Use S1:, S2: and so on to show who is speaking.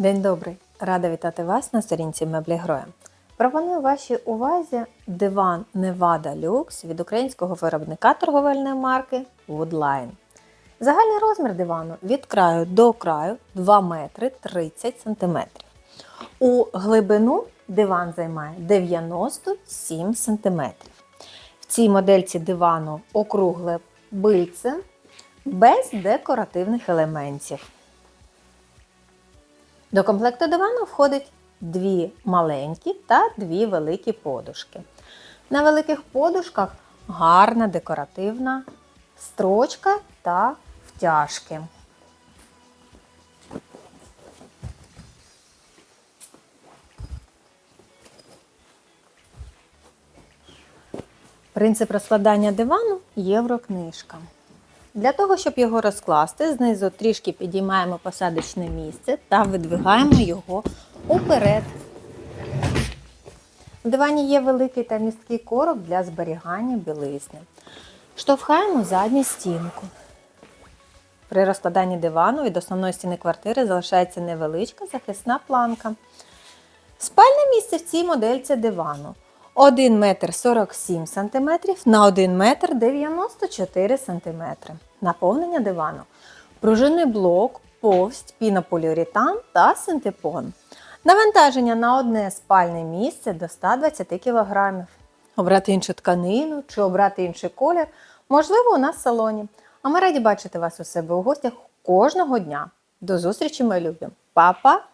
S1: День добрий! Рада вітати вас на сторінці Меблі Гроя. Пропоную вашій увазі диван Nevada Lux від українського виробника торговельної марки Woodline. Загальний розмір дивану від краю до краю 2 метри 30 см. У глибину диван займає 97 см. В цій модельці дивану округле бильце без декоративних елементів. До комплекту дивану входить дві маленькі та дві великі подушки. На великих подушках гарна декоративна строчка та втяжки. Принцип розкладання дивану єврокнижка. Для того, щоб його розкласти, знизу трішки підіймаємо посадочне місце та видвигаємо його уперед. В дивані є великий та місткий короб для зберігання білизни. Штовхаємо задню стінку. При розкладанні дивану від основної стіни квартири залишається невеличка захисна планка. Спальне місце в цій модельці дивану 1 метр 47 см на 1 метр 94 см. Наповнення дивану. Пружинний блок, повсть, пінополіуретан та синтепон. Навантаження на одне спальне місце до 120 кг. Обрати іншу тканину чи обрати інший колір можливо у нас в салоні. А ми раді бачити вас у себе у гостях кожного дня. До зустрічі, мої любі! Па-па!